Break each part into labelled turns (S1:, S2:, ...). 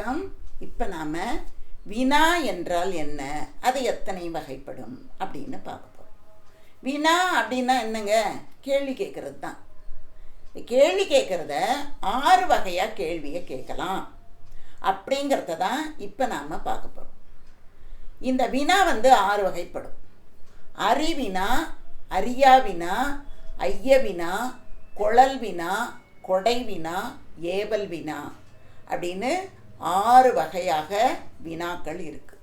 S1: வணக்கம் இப்போ நாம் வினா என்றால் என்ன? அது எத்தனை வகைப்படும்? அப்படின்னு பார்க்க போகிறோம் வினா அப்படின்னா என்னங்க? கேள்வி கேட்குறது தான் கேள்வி கேட்குறத ஆறு வகையாக கேள்வியை கேட்கலாம். அப்படிங்கிறத தான் இப்போ நாம் பார்க்க போகிறோம் இந்த வினா வந்து ஆறு வகைப்படும். அறிவினா அறியாவினா ஐயவினா குழல் வினா கொடை வினா ஏவல் வினா அப்படின்னு ஆறு வகையாக வினாக்கள் இருக்குது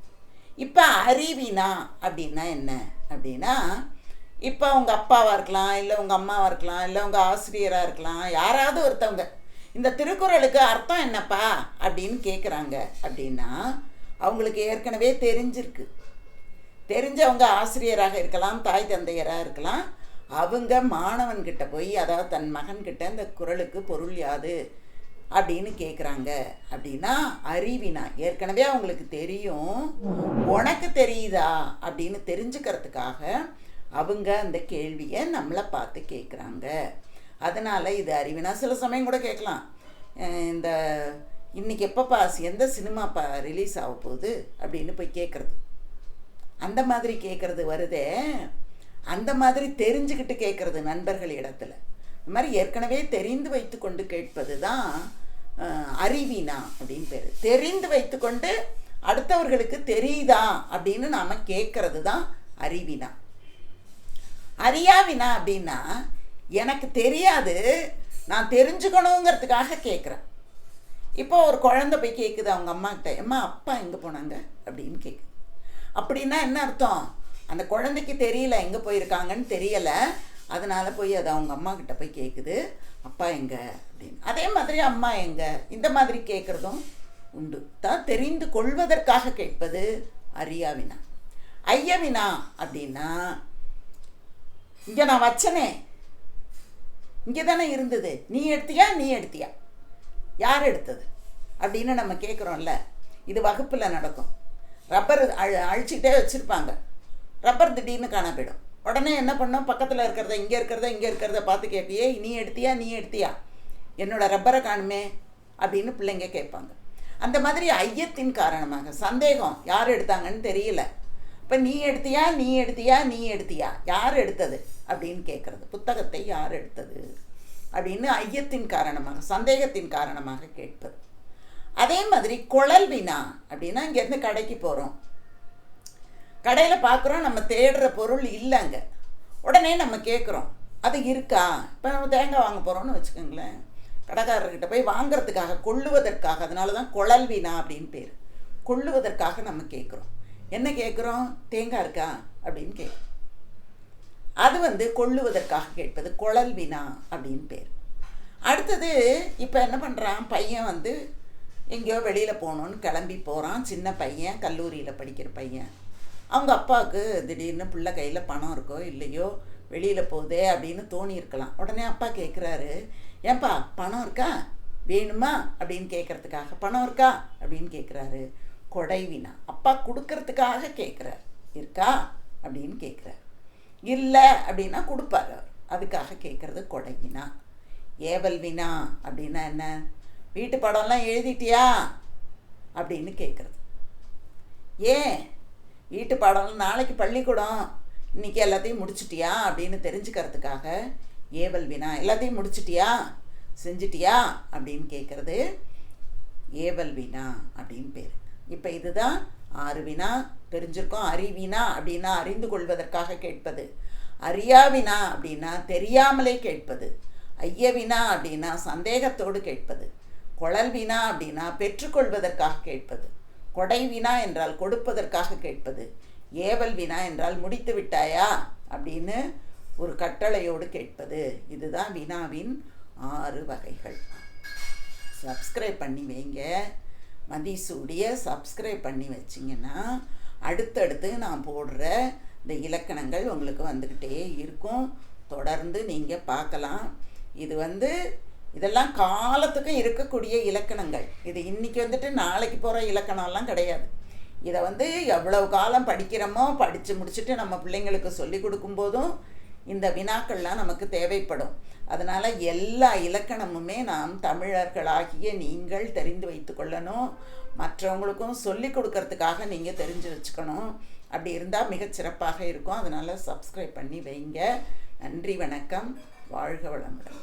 S1: இப்போ அறிவினா அப்படின்னா என்ன? அப்படின்னா இப்போ உங்கள் அப்பாவாக இருக்கலாம் இல்லை உங்கள் அம்மாவாக இருக்கலாம் இல்லை உங்கள் ஆசிரியராக இருக்கலாம் யாராவது ஒருத்தவங்க இந்த திருக்குறளுக்கு அர்த்தம் என்னப்பா? அப்படின்னு கேட்குறாங்க அப்படின்னா அவங்களுக்கு ஏற்கனவே தெரிஞ்சிருக்கு. தெரிஞ்சவங்க ஆசிரியராக இருக்கலாம் தாய் தந்தையராக இருக்கலாம் அவங்க மாணவன்கிட்ட போய் அதாவது தன் மகன்கிட்ட இந்த குரலுக்கு பொருள் யாது? அப்படின்னு கேட்குறாங்க அப்படின்னா அறிவினா ஏற்கனவே அவங்களுக்கு தெரியும். உனக்கு தெரியுதா? அப்படின்னு தெரிஞ்சுக்கிறதுக்காக அவங்க அந்த கேள்வியை நம்மளை பார்த்து கேட்குறாங்க அதனால் இது அறிவினா சில சமயம் கூட கேட்கலாம். இந்த இன்றைக்கி எப்போ பாஸ் எந்த சினிமா பா ரிலீஸ் ஆக போகுது? அப்படின்னு போய் கேட்குறது அந்த மாதிரி கேட்குறது வருதே. அந்த மாதிரி தெரிஞ்சுக்கிட்டு கேட்குறது நண்பர்கள் இடத்துல. இந்த மாதிரி ஏற்கனவே தெரிந்து வைத்துக்கொண்டு கேட்பது தான் அறிவினா அப்படின்னு பேர். தெரிந்து வைத்துக்கொண்டு அடுத்தவர்களுக்கு தெரியுதா அப்படின்னு நாம் கேட்கறது தான் அறிவினா அறியாவினா அப்படின்னா எனக்கு தெரியாது நான் தெரிஞ்சுக்கணுங்கிறதுக்காக கேட்குறேன். இப்போ ஒரு குழந்தை போய் கேட்குது அவங்க அம்மாக்கிட்ட அம்மா அப்பா எங்கே போனாங்க? அப்படின்னு கேட்குது அப்படின்னா என்ன அர்த்தம்? அந்த குழந்தைக்கு தெரியல எங்கே போயிருக்காங்கன்னு தெரியலை. அதனால் போய் அது அவங்க அம்மா கிட்ட போய் கேட்குது அப்பா எங்கே? அப்படின்னு. அதே மாதிரி அம்மா எங்கே? இந்த மாதிரி கேட்குறதும் உண்டு. தான் தெரிந்து கொள்வதற்காக கேட்பது அரியாவினா ஐயவினா அப்படின்னா இங்கே நான் வச்சனே. இங்கே தானே இருந்தது. நீ எடுத்தியா? நீ எடுத்தியா? யார் எடுத்தது? அப்படின்னு நம்ம கேட்குறோம்ல இது வகுப்பில் நடக்கும். ரப்பர் அழி அழிச்சிக்கிட்டே வச்சுருப்பாங்க. ரப்பர் திடீர்னு காண போயிடும். உடனே என்ன பண்ணோம்? பக்கத்தில் இருக்கிறத இங்கே இருக்கிறத இங்கே இருக்கிறத பார்த்து கேட்பியே நீ எடுத்தியா? நீ எடுத்தியா? என்னோடய ரப்பரை காணுமே? அப்படின்னு பிள்ளைங்க கேட்பாங்க. அந்த மாதிரி ஐயத்தின் காரணமாக சந்தேகம் யார் எடுத்தாங்கன்னு தெரியல. இப்போ நீ எடுத்தியா? நீ எடுத்தியா? நீ எடுத்தியா? யார் எடுத்தது? அப்படின்னு கேட்குறது. புத்தகத்தை யார் எடுத்தது? அப்படின்னு ஐயத்தின் காரணமாக சந்தேகத்தின் காரணமாக கேட்பது. அதே மாதிரி குழல் வினா அப்படின்னா இங்கேருந்து கடைக்கு போகிறோம் கடையில் பார்க்குறோம் நம்ம தேடுற பொருள் இல்லைங்க. உடனே நம்ம கேட்குறோம் அது இருக்கா? இப்போ நம்ம தேங்காய் வாங்க போகிறோம்னு வச்சுக்கோங்களேன். கடைக்காரர்கிட்ட போய் வாங்குறதுக்காக கொள்ளுவதற்காக அதனால தான் குழல் வீணா அப்படின்னு பேர். கொள்ளுவதற்காக நம்ம கேட்குறோம் என்ன கேட்குறோம் தேங்காய் இருக்கா? அப்படின்னு கேட்குறோம் அது வந்து கொள்ளுவதற்காக கேட்பது குழல் வினா அப்படின்னு பேர். அடுத்தது இப்போ என்ன பண்ணுறான் பையன் வந்து எங்கேயோ வெளியில் போகணுன்னு கிளம்பி போகிறான் சின்ன பையன் கல்லூரியில் படிக்கிற பையன். அவங்க அப்பாவுக்கு திடீர்னு பிள்ளை கையில் பணம் இருக்கோ இல்லையோ வெளியில் போகுதே அப்படின்னு தோணி இருக்கலாம். உடனே அப்பா கேட்குறாரு ஏன்பா பணம் இருக்கா? வேணுமா? அப்படின்னு கேட்குறதுக்காக பணம் இருக்கா? அப்படின்னு கேட்குறாரு கொடைவினா அப்பா கொடுக்கறதுக்காக கேட்குறாரு இருக்கா? அப்படின்னு கேட்குறாரு இல்லை அப்படின்னா கொடுப்பாரு அவர். அதுக்காக கேட்குறது கொடைவினா ஏவல் வினா அப்படின்னா என்ன? வீட்டு படம்லாம் எழுதிட்டியா? அப்படின்னு கேட்குறது ஏன்? வீட்டு பாடம் நாளைக்கு பள்ளிக்கூடம். இன்னைக்கு எல்லாத்தையும் முடிச்சிட்டியா அப்படின்னு தெரிஞ்சுக்கிறதுக்காக ஏவல் வினா. எல்லாத்தையும் முடிச்சிட்டியா? செஞ்சிட்டியா? அப்படின்னு கேட்குறது ஏவல் வினா அப்படின்னு பேர். இப்போ இதுதான் ஆறு வினா. தெரிஞ்சிருக்கோம். அறிவினா அப்படின்னா அறிந்து கொள்வதற்காக கேட்பது. அறியாவினா அப்படின்னா தெரியாமலே கேட்பது. ஐயவினா அப்படின்னா சந்தேகத்தோடு கேட்பது. குழல் வினா அப்படின்னா பெற்றுக்கொள்வதற்காக கேட்பது. கொடை வினா என்றால் கொடுப்பதற்காக கேட்பது. ஏவல் வினா என்றால் முடித்து விட்டாயா? அப்படின்னு ஒரு கட்டளையோடு கேட்பது. இதுதான் வினாவின் ஆறு வகைகள். சப்ஸ்கிரைப் பண்ணி வைங்க. மதிசூடிய சப்ஸ்கிரைப் பண்ணி வச்சிங்கன்னா அடுத்தடுத்து நான் போடுற இந்த இலக்கணங்கள் உங்களுக்கு வந்துக்கிட்டே இருக்கும். தொடர்ந்து நீங்கள் பார்க்கலாம். இது வந்து இதெல்லாம் காலத்துக்கும் இருக்கக்கூடிய இலக்கணங்கள். இது இன்னைக்கு வந்துட்டு நாளைக்கு போகிற இலக்கணம்லாம் கிடையாது. இதை வந்து எவ்வளவு காலம் படிக்கிறோமோ படித்து முடிச்சுட்டு நம்ம பிள்ளைங்களுக்கு சொல்லி கொடுக்கும்போதும் இந்த வினாக்கள்லாம் நமக்கு தேவைப்படும். அதனால் எல்லா இலக்கணமுமே நாம் தமிழர்களாகிய நீங்கள் தெரிந்து வைத்து கொள்ளணும். மற்றவங்களுக்கும் சொல்லி கொடுக்கறதுக்காக நீங்கள் தெரிஞ்சு வச்சுக்கணும். அப்படி இருந்தால் மிகச்சிறப்பாக இருக்கும். அதனால் சப்ஸ்கிரைப் பண்ணி வைங்க. நன்றி வணக்கம். வாழ்க வளமுடன்.